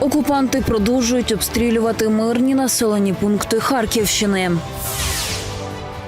Окупанти продовжують обстрілювати мирні населені пункти Харківщини.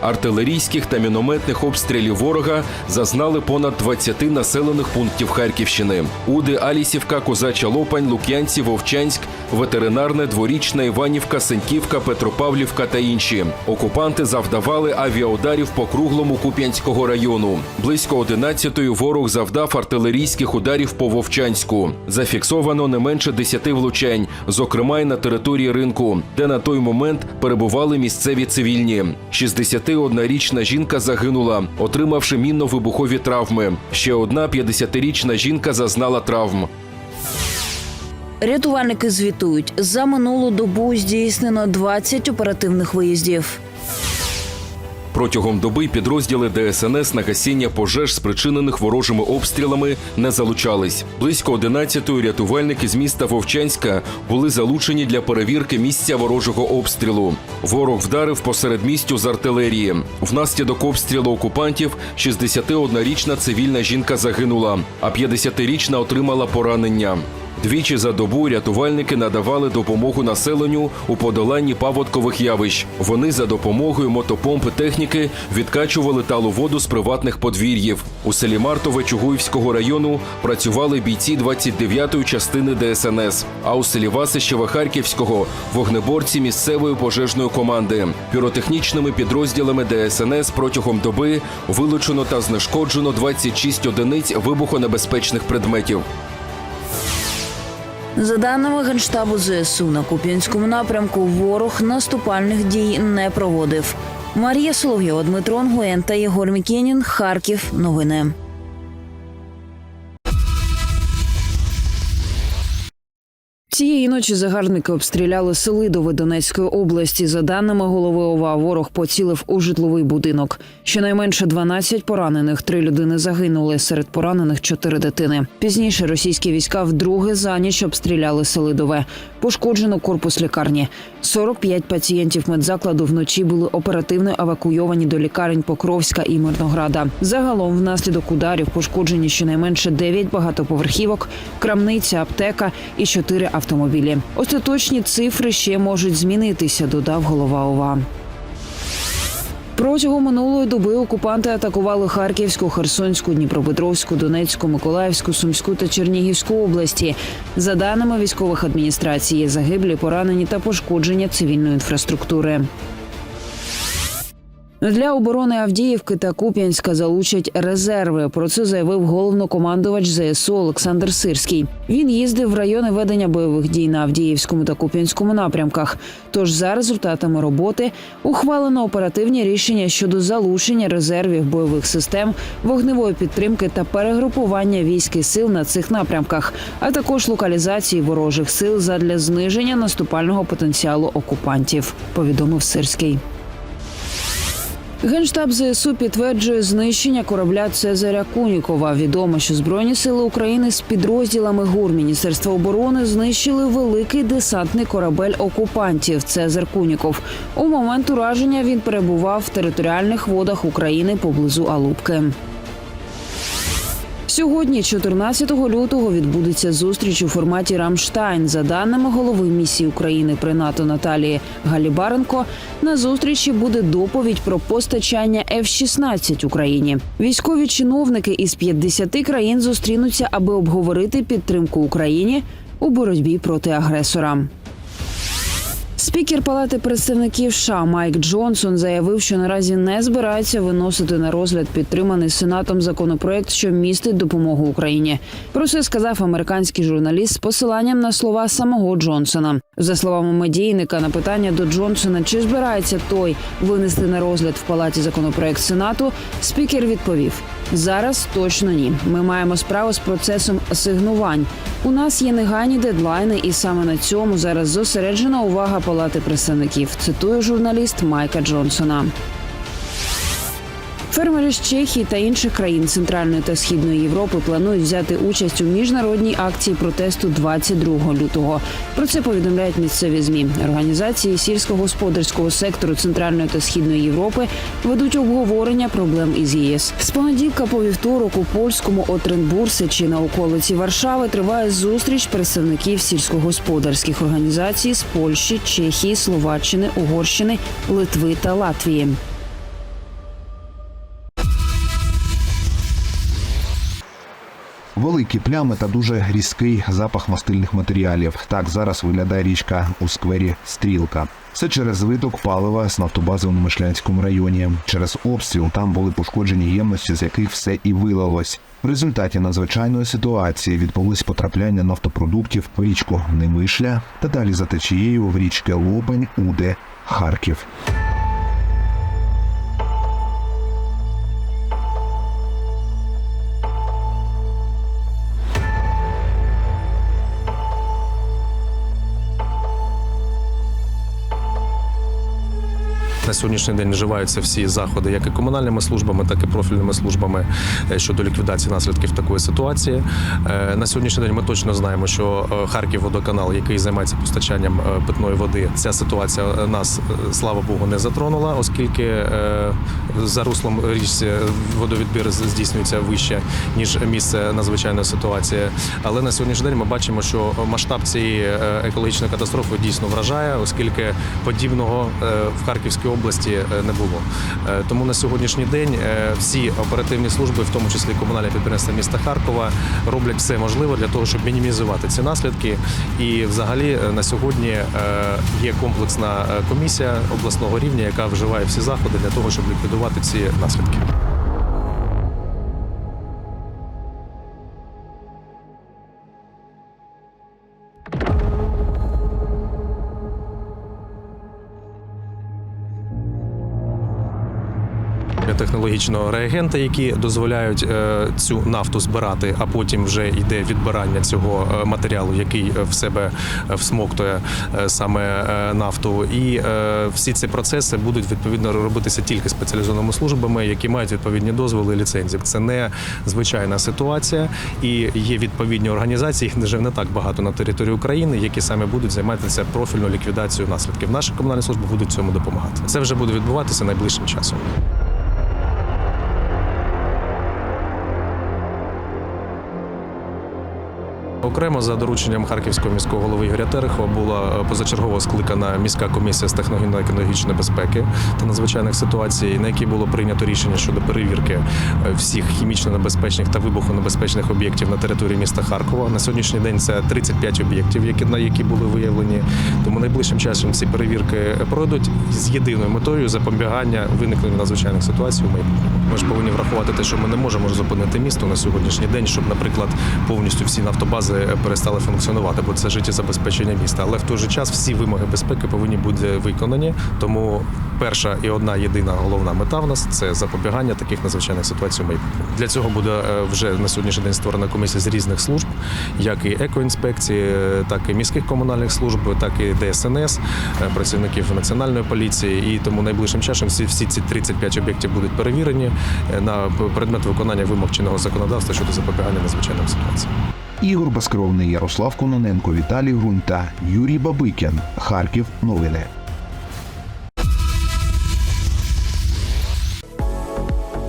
Артилерійських та мінометних обстрілів ворога зазнали понад 20 населених пунктів Харківщини. Уди, Алісівка, Козача Лопань, Лук'янці, Вовчанськ, ветеринарне, дворічна, Іванівка, Сеньківка, Петропавлівка та інші. Окупанти завдавали авіаударів по круглому Куп'янського району. Близько 11-ї ворог завдав артилерійських ударів по Вовчанську. Зафіксовано не менше 10 влучань, зокрема й на території ринку, де на той момент перебували місцеві цивільні. 61-річна жінка загинула, отримавши мінно-вибухові травми. Ще одна 50-річна жінка зазнала травм. Рятувальники звітують, за минулу добу здійснено 20 оперативних виїздів. Протягом доби підрозділи ДСНС на гасіння пожеж, спричинених ворожими обстрілами, не залучались. Близько 11-ї рятувальники з міста Вовчанська були залучені для перевірки місця ворожого обстрілу. Ворог вдарив посеред містю з артилерії. Внаслідок обстрілу окупантів 61-річна цивільна жінка загинула, а 50-річна отримала поранення. Двічі за добу рятувальники надавали допомогу населенню у подоланні паводкових явищ. Вони за допомогою мотопомпи техніки відкачували талу воду з приватних подвір'їв. У селі Мартове Чугуївського району працювали бійці 29-ї частини ДСНС. А у селі Васищеве Харківського вогнеборці місцевої пожежної команди. Піротехнічними підрозділами ДСНС протягом доби вилучено та знешкоджено 26 одиниць вибухонебезпечних предметів. За даними Генштабу ЗСУ, на Куп'янському напрямку ворог наступальних дій не проводив. Марія Соловйова, Дмитро Ангуєн та Єгор Мікенін. Харків. Новини. Цієї ночі загарбники обстріляли Селидове Донецької області. За даними голови ОВА, ворог поцілив у житловий будинок. Щонайменше 12 поранених, три людини загинули. Серед поранених чотири дитини. Пізніше російські війська вдруге за ніч обстріляли Селидове. Пошкоджено корпус лікарні. 45 пацієнтів медзакладу вночі були оперативно евакуйовані до лікарень Покровська і Мирнограда. Загалом, внаслідок ударів, пошкоджені щонайменше 9 багатоповерхівок, крамниця, аптека і 4 автомобілі. Остаточні цифри ще можуть змінитися, додав голова ОВА. Протягом минулої доби окупанти атакували Харківську, Херсонську, Дніпропетровську, Донецьку, Миколаївську, Сумську та Чернігівську області. За даними військових адміністрацій, загиблі, поранені та пошкодження цивільної інфраструктури. Для оборони Авдіївки та Куп'янська залучать резерви. Про це заявив головнокомандувач ЗСУ Олександр Сирський. Він їздив в райони ведення бойових дій на Авдіївському та Куп'янському напрямках. Тож за результатами роботи ухвалено оперативні рішення щодо залучення резервів бойових систем, вогневої підтримки та перегрупування військ і сил на цих напрямках, а також локалізації ворожих сил задля зниження наступального потенціалу окупантів. Повідомив Сирський. Генштаб ЗСУ підтверджує знищення корабля Цезаря Кунікова. Відомо, що збройні сили України з підрозділами ГУР Міністерства оборони знищили великий десантний корабель окупантів Цезар Куніков. У момент ураження він перебував в територіальних водах України поблизу Алубки. Сьогодні, 14 лютого, відбудеться зустріч у форматі Рамштайн. За даними голови місії України при НАТО Наталії Галібаренко, на зустрічі буде доповідь про постачання F-16 Україні. Військові чиновники із 50 країн зустрінуться, аби обговорити підтримку Україні у боротьбі проти агресора. Спікер Палати представників США Майк Джонсон заявив, що наразі не збирається виносити на розгляд підтриманий сенатом законопроект, що містить допомогу Україні. Про це сказав американський журналіст з посиланням на слова самого Джонсона. За словами медійника, на питання до Джонсона, чи збирається той винести на розгляд в палаті законопроект сенату, спікер відповів: зараз точно ні. Ми маємо справу з процесом асигнувань. У нас є негайні дедлайни, і саме на цьому зараз зосереджена увага палати представників. Цитує журналіст Майка Джонсона. Фермери з Чехії та інших країн Центральної та Східної Європи планують взяти участь у міжнародній акції протесту 22 лютого. Про це повідомляють місцеві змі. Організації сільськогосподарського сектору Центральної та Східної Європи ведуть обговорення проблем із ЄС. З понеділка по вівторок у польському Отренбурсі на околиці Варшави триває зустріч представників сільськогосподарських організацій з Польщі, Чехії, Словаччини, Угорщини, Литви та Латвії. Великі плями та дуже різкий запах мастильних матеріалів. Так зараз виглядає річка у сквері Стрілка. Все через виток палива з нафтобази у Мишлянському районі. Через обстріл там були пошкоджені ємності, з яких все і вилилось. В результаті надзвичайної ситуації відбулись потрапляння нафтопродуктів в річку Немишля та далі за течією в річки Лобань, Уде, Харків. Сьогоднішній день вживаються всі заходи, як і комунальними службами, так і профільними службами е, щодо ліквідації наслідків такої ситуації. Е, На сьогоднішній день ми точно знаємо, що е, Харків-водоканал, який займається постачанням питної води, ця ситуація нас, слава Богу, не затронула, оскільки за руслом річці водовідбір здійснюється вище ніж місце надзвичайної ситуації. Але на сьогоднішній день ми бачимо, що масштаб цієї екологічної катастрофи дійсно вражає, оскільки подібного в Харківській області е, не було. Е, Тому на сьогоднішній день е, всі оперативні служби, в тому числі комунальне підприємство міста Харкова, роблять все можливе для того, щоб мінімізувати ці наслідки. І взагалі на сьогодні є комплексна комісія обласного рівня, яка вживає всі заходи для того, щоб ліквідувати ці наслідки. Технологічного реагента, які дозволяють е, цю нафту збирати, а потім вже йде відбирання цього е, матеріалу, який е, в себе всмоктує саме нафту. І всі ці процеси будуть відповідно робитися тільки спеціалізованими службами, які мають відповідні дозволи і ліцензії. Це не звичайна ситуація, і є відповідні організації. Їх вже не так багато на території України, які саме будуть займатися профільною ліквідацією наслідків. Наші комунальні служби будуть цьому допомагати. Це вже буде відбуватися найближчим часом. Окремо за дорученням харківського міського голови Ігоря Терехова була е, позачергово скликана міська комісія з техногенно-екологічної безпеки та надзвичайних ситуацій, на якій було прийнято рішення щодо перевірки е, всіх хімічно небезпечних та вибухонебезпечних об'єктів на території міста Харкова. На сьогоднішній день це 35 об'єктів, які на які були виявлені. Тому найближчим часом ці перевірки пройдуть з єдиною метою запобігання виникнення надзвичайних ситуацій майбутньому. Ми ж повинні врахувати те, що ми не можемо зупинити місто на сьогоднішній день, щоб, наприклад, повністю всі нафтобази перестали функціонувати, бо це життєзабезпечення міста. Але в той же час всі вимоги безпеки повинні бути виконані. Тому перша і одна єдина головна мета в нас це запобігання таких надзвичайних ситуацій майбутньому. Для цього буде е, вже на сьогоднішній день створена комісія з різних служб, як і екоінспекції, е, так і міських комунальних служб, так і ДСНС, е, працівників національної поліції. І тому найближчим часом всі, всі ці 35 об'єктів будуть перевірені на предмет виконання вимог чинного законодавства щодо запобігання надзвичайним ситуаціям. Ігор Баскровний, Ярослав Кононенко, Віталій Грунта, Юрій Бабикін. Харків. Новини.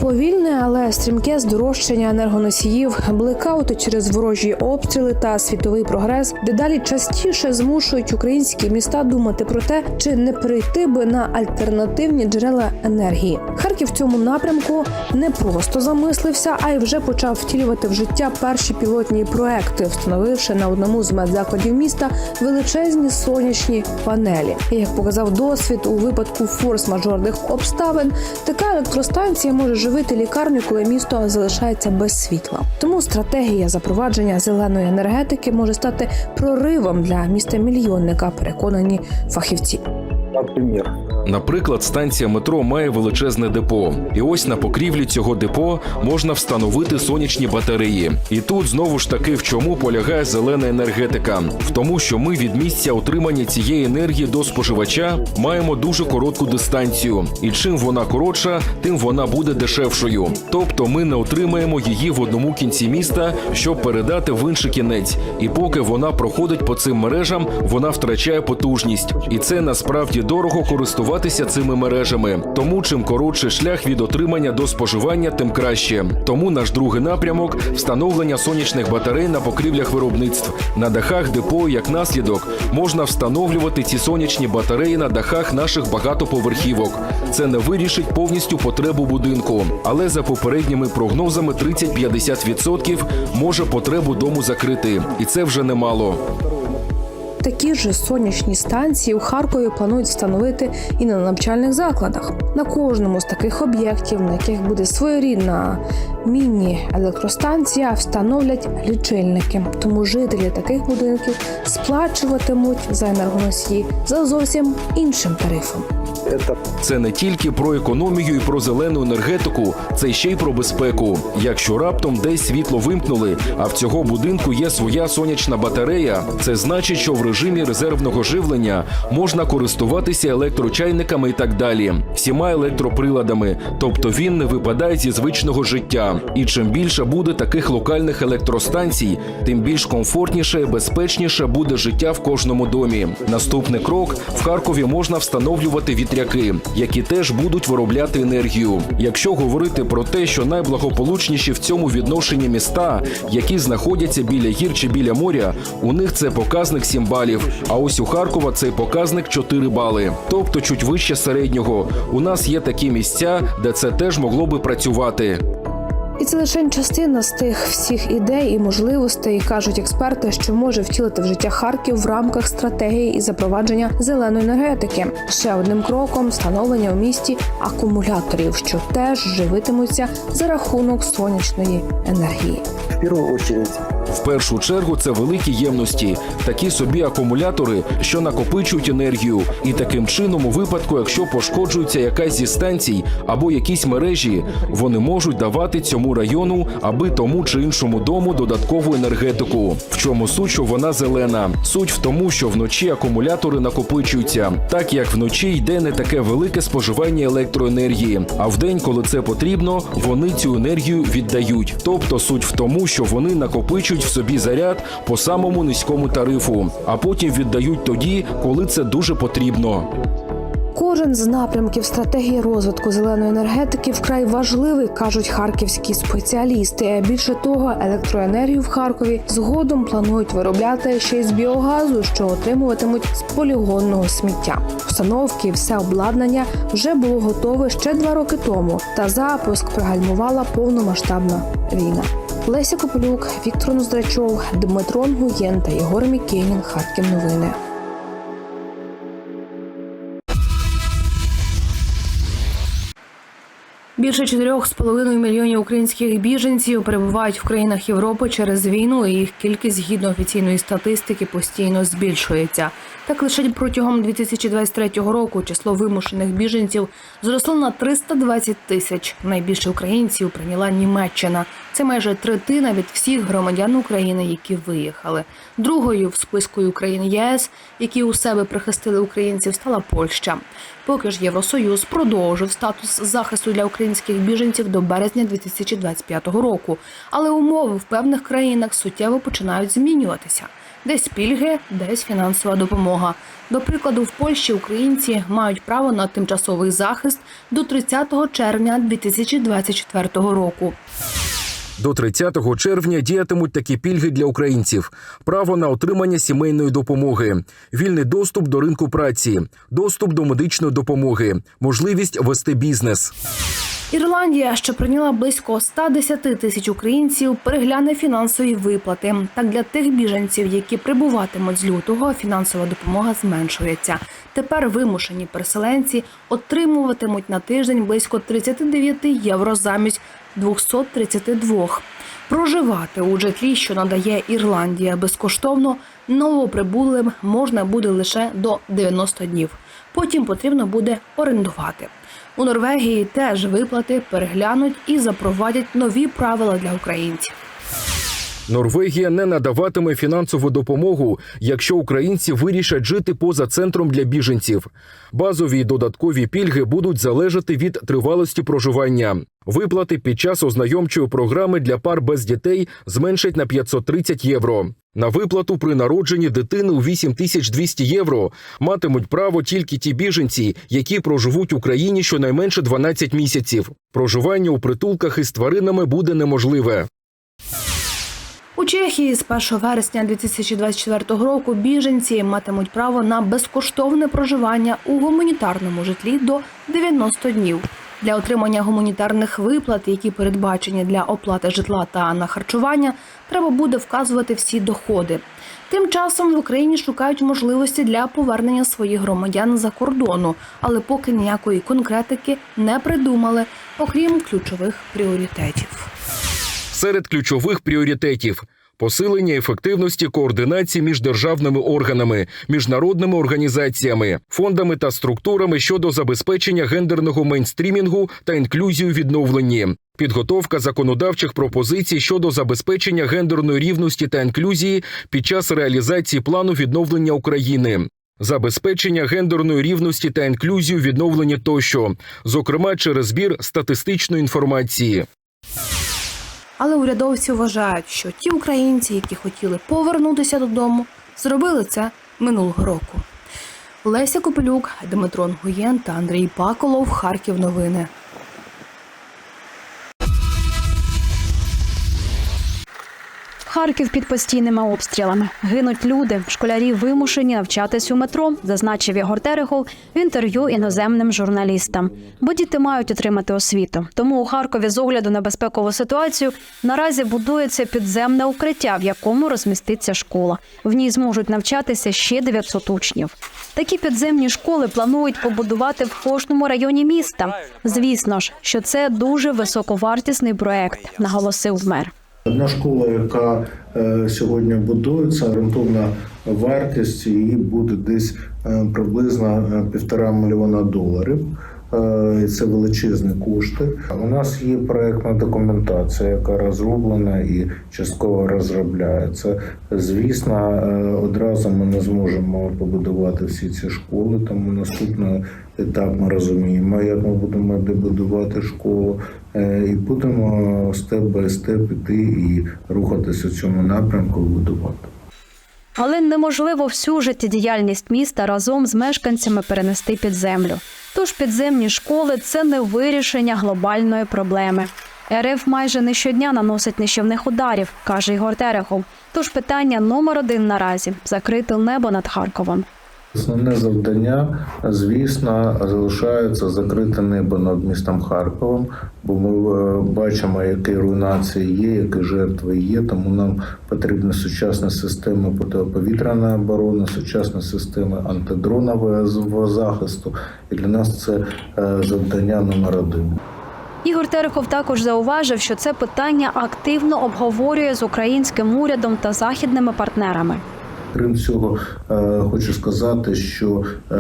Повільне, але стрімке здорожчання енергоносіїв, блекаути через ворожі обстріли та світовий прогрес дедалі частіше змушують українські міста думати про те, чи не перейти би на альтернативні джерела енергії. Харків в цьому напрямку не просто замислився, а й вже почав втілювати в життя перші пілотні проекти, встановивши на одному з медзакладів міста величезні сонячні панелі. Як показав досвід у випадку форс-мажорних обставин, така електростанція може живити лікарню, коли місто залишається без світла. Тому стратегія запровадження зеленої енергетики може стати проривом для міста мільйонника. Переконані фахівці. Например, э, Наприклад, станція метро має величезне депо, і ось на покрівлі цього депо можна встановити сонячні батареї. І тут знову ж таки в чому полягає зелена енергетика? В тому, що ми від місця отримання цієї енергії до споживача маємо дуже коротку дистанцію, і чим вона коротша, тим вона буде дешевшою. Тобто ми не отримаємо її в одному кінці міста, щоб передати в інший кінець. І поки вона проходить по цим мережам, вона втрачає потужність, і це насправді дорого користуватися цими мережами. Тому чим коротший шлях від отримання до споживання, тим краще. Тому наш другий напрямок встановлення сонячних батарей на покрівлях виробництв. На дахах депо, як наслідок, можна встановлювати ці сонячні батареї на дахах наших багатоповерхівок. Це не вирішить повністю потребу будинку, але за попередніми прогнозами 30-50% може потребу дому закрити, і це вже немало. Такі ж сонячні станції у Харкові планують встановити і на навчальних закладах. На кожному з таких об'єктів, на яких буде своєрідна міні-електростанція, встановлять лічильники. Тому жителі таких будинків сплачуватимуть за енергоносії за зовсім іншим тарифом. Це не тільки про економію і про зелену енергетику, це ще й про безпеку. Якщо раптом десь світло вимкнули, а в цього будинку є своя сонячна батарея, це значить, що в режимі резервного живлення можна користуватися електрочайниками і так далі, всіма електроприладами, тобто він не випадає зі звичного життя. І чим більше буде таких локальних електростанцій, тим більш комфортніше і безпечніше буде життя в кожному домі. Наступний крок в Харкові можна встановлювати вітряки, які теж будуть виробляти енергію. Якщо говорити про те, що найблагополучніші в цьому відношенні міста, які знаходяться біля гір чи біля моря, у них це показник 7 балів. А ось у Харкова цей показник 4 бали, тобто чуть вище середнього. У нас є такі місця, де це теж могло би працювати. І це лише частина з тих всіх ідей і можливостей, кажуть експерти, що може втілити в життя Харків в рамках стратегії і запровадження зеленої енергетики. Ще одним кроком встановлення у місті акумуляторів, що теж живитимуться за рахунок сонячної енергії. В першу очередь В першу чергу це великі ємності, такі собі акумулятори, що накопичують енергію, і таким чином, у випадку, якщо пошкоджується якась зі станцій або якісь мережі, вони можуть давати цьому району аби тому чи іншому дому додаткову енергетику. В чому суть, що вона зелена? Суть в тому, що вночі акумулятори накопичуються, так як вночі йде не таке велике споживання електроенергії. А вдень, коли це потрібно, вони цю енергію віддають. Тобто суть в тому, що вони накопичують в собі заряд по самому низькому тарифу, а потім віддають тоді, коли це дуже потрібно. Кожен з напрямків стратегії розвитку зеленої енергетики вкрай важливий, кажуть харківські спеціалісти. Більше того, електроенергію в Харкові згодом планують виробляти ще й з біогазу, що отримуватимуть з полігонного сміття. Установки все обладнання вже було готове ще два роки тому. Та запуск пригальмувала повномасштабна війна. Леся Копилюк, Віктор Ноздрачов, Дмитро Нгуєн та Єгор Мікенін. Харків новини. Більше 4,5 мільйонів українських біженців перебувають в країнах Європи через війну, і їх кількість згідно офіційної статистики постійно збільшується. Так лише протягом 2023 року число вимушених біженців зросло на 320 тисяч. Найбільше українців прийняла Німеччина. Це майже третина від всіх громадян України, які виїхали. Другою в списку України ЄС, які у себе прихистили українців, стала Польща. Поки ж Євросоюз продовжив статус захисту для українських біженців до березня 2025 року, але умови в певних країнах суттєво починають змінюватися. Десь пільги, десь фінансова допомога. До прикладу, в Польщі українці мають право на тимчасовий захист до 30 червня 2024 року. До 30 червня діятимуть такі пільги для українців: право на отримання сімейної допомоги, вільний доступ до ринку праці, доступ до медичної допомоги, можливість вести бізнес. Ірландія, що прийняла близько 110 тисяч українців, перегляне фінансові виплати. Так для тих біженців, які прибуватимуть з лютого, фінансова допомога зменшується. Тепер вимушені переселенці отримуватимуть на тиждень близько 39 євро замість 232. Проживати у житлі, що надає Ірландія безкоштовно, новоприбулим можна буде лише до 90 днів. потім потрібно буде орендувати. У Норвегії теж виплати переглянуть і запровадять нові правила для українців. Норвегія не надаватиме фінансову допомогу, якщо українці вирішать жити поза центром для біженців. Базові й додаткові пільги будуть залежати від тривалості проживання. Виплати під час ознайомчої програми для пар без дітей зменшать на 530 євро. На виплату при народженні дитини у 8200 євро матимуть право тільки ті біженці, які проживуть в Україні щонайменше 12 місяців. Проживання у притулках із тваринами буде неможливе. У Чехії з 1 вересня 2024 року біженці матимуть право на безкоштовне проживання у гуманітарному житлі до 90 днів. Для отримання гуманітарних виплат, які передбачені для оплати житла та на харчування, треба буде вказувати всі доходи. Тим часом в Україні шукають можливості для повернення своїх громадян за кордону, але поки ніякої конкретики не придумали, окрім ключових пріоритетів. Серед ключових пріоритетів посилення ефективності координації між державними органами, міжнародними організаціями, фондами та структурами щодо забезпечення гендерного мейнстрімінгу та інклюзію відновленні. Підготовка законодавчих пропозицій щодо забезпечення гендерної рівності та інклюзії під час реалізації плану відновлення України. Забезпечення гендерної рівності та інклюзії у відновленні тощо, зокрема через збір статистичної інформації. Але урядовці вважають, що ті українці, які хотіли повернутися додому, зробили це минулого року. Леся Копелюк, Дмитро Нгуєн та Андрій Паколов. Харків новини. Харків під постійними обстрілами. Гинуть люди. Школярі вимушені навчатись у метро, зазначив Ігор Терехов в інтерв'ю іноземним журналістам. Бо діти мають отримати освіту. Тому у Харкові з огляду на безпекову ситуацію наразі будується підземне укриття, в якому розміститься школа. В ній зможуть навчатися ще 900 учнів. Такі підземні школи планують побудувати в кожному районі міста. Звісно ж, що це дуже високовартісний проект, наголосив мер. Одна школа, яка е, сьогодні будується, орієнтовна вартість її буде десь е, приблизно е, півтора мільйона доларів. Е, Це величезні кошти. У нас є проектна документація, яка розроблена і частково розробляється. Звісно, е, одразу ми не зможемо побудувати всі ці школи. Тому наступний етап ми розуміємо, як ми будемо добудувати школу, Е, і будемо степ бай степ іти і рухатися в цьому напрямку будувати. Але неможливо всю життєдіяльність міста разом з мешканцями перенести під землю. Тож підземні школи це не вирішення глобальної проблеми. РФ майже не щодня наносить нищівних ударів, каже Ігор Терехов. Тож питання номер один наразі закрити небо над Харковом. Основне завдання, звісно, залишається закрите небо над містом Харковом, бо ми е, бачимо, які руйнації є, які жертви є. Тому нам потрібні сучасні системи протиповітряної оборони, сучасні системи антидронового захисту. І для нас це е, завдання номер один. Ігор Терехов також зауважив, що це питання активно обговорює з українським урядом та західними партнерами. Крім цього, хочу сказати, що е,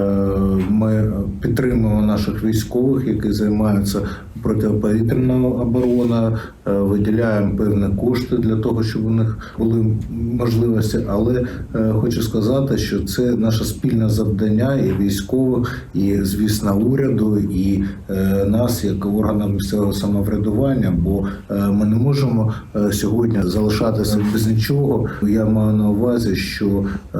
ми підтримуємо наших військових, які займаються протиповітряною обороною, е, виділяємо певні кошти для того, щоб у них були можливості. Але е, хочу сказати, що це наше спільне завдання і військових, і звісно, уряду, і е, нас, як органам місцевого самоврядування. Бо е, ми не можемо е, сьогодні залишатися без нічого. Я маю на увазі, що е,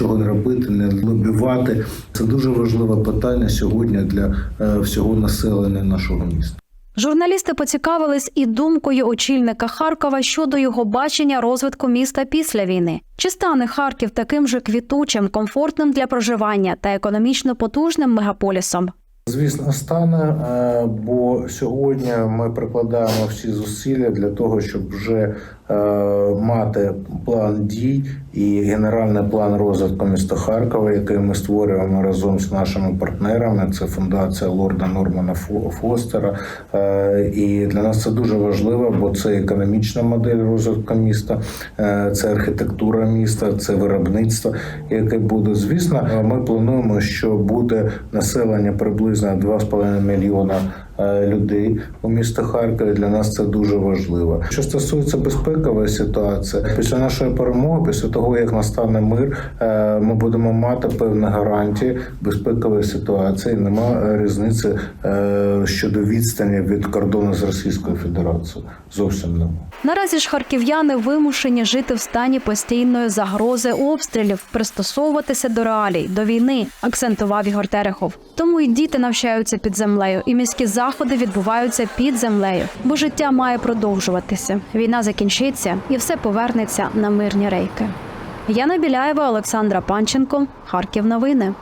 нічого не робити, не лобівати. Це дуже важливе питання сьогодні для е, всього населення нашого міста. Журналісти поцікавились і думкою очільника Харкова щодо його бачення розвитку міста після війни. Чи стане Харків таким же квітучим, комфортним для проживання та економічно потужним мегаполісом? Звісно, стане, е, бо сьогодні ми прикладаємо всі зусилля для того, щоб вже мати план дій і генеральний план розвитку міста Харкова, який ми створюємо разом з нашими партнерами. Це фундація Лорда Нормана Фостера. Е, І для нас це дуже важливо, бо це економічна модель розвитку міста, е, це архітектура міста, це виробництво, яке буде. Звісно, е, ми плануємо, що буде населення приблизно 2,5 мільйона е, людей у місті Харкові. Для нас це дуже важливо. Що стосується безпекової ситуації, після нашої перемоги, після того як настане мир, е, ми будемо мати певні гарантії безпекової ситуації. Нема е, різниці е, щодо відстані від кордону з Російською Федерацією. Зовсім нема. Наразі ж харків'яни вимушені жити в стані постійної загрози обстрілів, пристосовуватися до реалій, до війни, акцентував Ігор Терехов. Тому і діти навчаються під землею, і міські заходи відбуваються під землею, бо життя має продовжуватися. Війна закінчиться і все повернеться на мирні рейки. Яна Біляєва, Олександра Панченко, Харків. Новини.